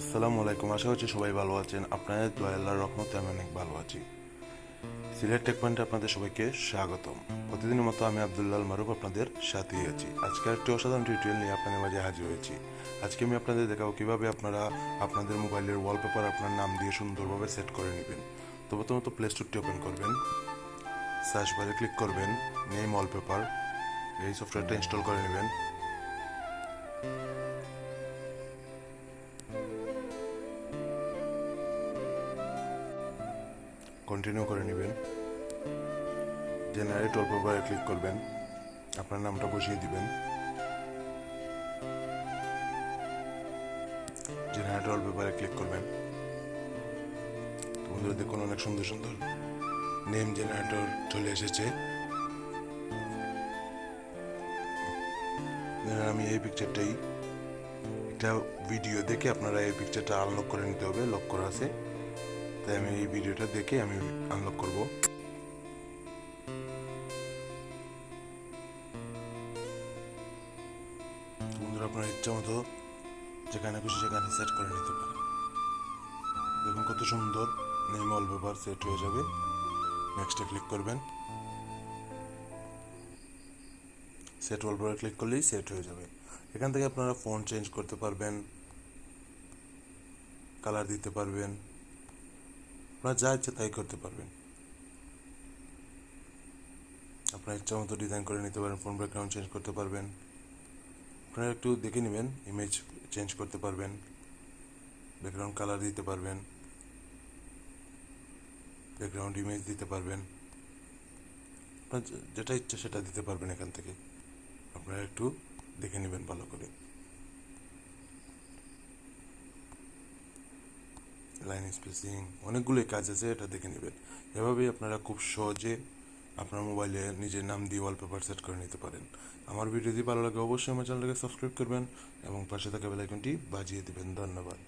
আসসালামু আলাইকুম। আশা করছি সবাই ভালো আছেন। আপনাদের দোয়া আল্লাহর রহমতে আমি অনেক ভালো আছি। সিলেট টেক পয়েন্টে আপনাদের সবাইকে স্বাগতম। প্রতিদিনের মতো আমি আবদুল্লাল মারুফ আপনাদের সাথেই আছি। আজকে একটি অসাধারণ টিউটোরিয়াল নিয়ে আপনাদের মাঝে হাজির হয়েছি। আজকে আমি আপনাদের দেখাবো কীভাবে আপনারা আপনাদের মোবাইলের ওয়ালপেপার আপনার নাম দিয়ে সুন্দরভাবে সেট করে নেবেন। তো প্রথমত প্লে স্টোরটি ওপেন করবেন। সার্চ বারে ক্লিক করবেন। নেম ওয়ালপেপার এই সফটওয়্যারটা ইনস্টল করে নেবেন। কন্টিনিউ করে নেবেন। জেনারেট ওয়ালপেপারে ক্লিক করবেন। আপনার নামটা বসিয়ে দিবেন। জেনারেট ওয়ালপেপারে ক্লিক করবেন। বন্ধুরা, দেখুন অনেক সুন্দর সুন্দর নেম জেনারেটর চলে এসেছে। আমি এই পিকচারটাই একটা ভিডিও দেখে আপনারা এই পিকচারটা আনলক করে নিতে হবে। লক করা আছে। তাই আমি এই ভিডিওটা দেখে আমি আনলক করব। বন্ধুরা, আপনার ইচ্ছা মতো যেখানে খুশি সেখানে সেট করে নিতে পারেন। দেখুন কত সুন্দর নেম ওয়ালপেপার সেট হয়ে যাবে। নেক্সটে ক্লিক করবেন। সেট ওয়ালপেপার ক্লিক করলেই সেট হয়ে যাবে। এখান থেকে আপনারা ফোন চেঞ্জ করতে পারবেন কালার দিতে পারবেন। আপনারা যা ইচ্ছে তাই করতে পারবেন। আপনার ইচ্ছা মতো ডিজাইন করে নিতে পারেন ফোন ব্যাকগ্রাউন্ড চেঞ্জ করতে পারবেন। আপনারা একটু দেখে নেবেন ইমেজ চেঞ্জ করতে পারবেন ব্যাকগ্রাউন্ড কালার দিতে পারবেন ব্যাকগ্রাউন্ড ইমেজ দিতে পারবেন। আপনার যেটা ইচ্ছা সেটা দিতে পারবেন এখান থেকে। আপনারা একটু দেখে নেবেন ভালো করে। লাইন স্পেসিং অনেকগুলোই কাজ আছে, এটা দেখে নেবেন। এভাবেই আপনারা খুব সহজে আপনার মোবাইলে নিজের নাম দিয়ে ওয়ালপেপার সেট করে নিতে পারেন। আমার ভিডিও যদি ভালো লাগে, অবশ্যই আমার চ্যানেলটাকে সাবস্ক্রাইব করবেন এবং পাশে থাকা বেলাইকনটি বাজিয়ে দেবেন। ধন্যবাদ।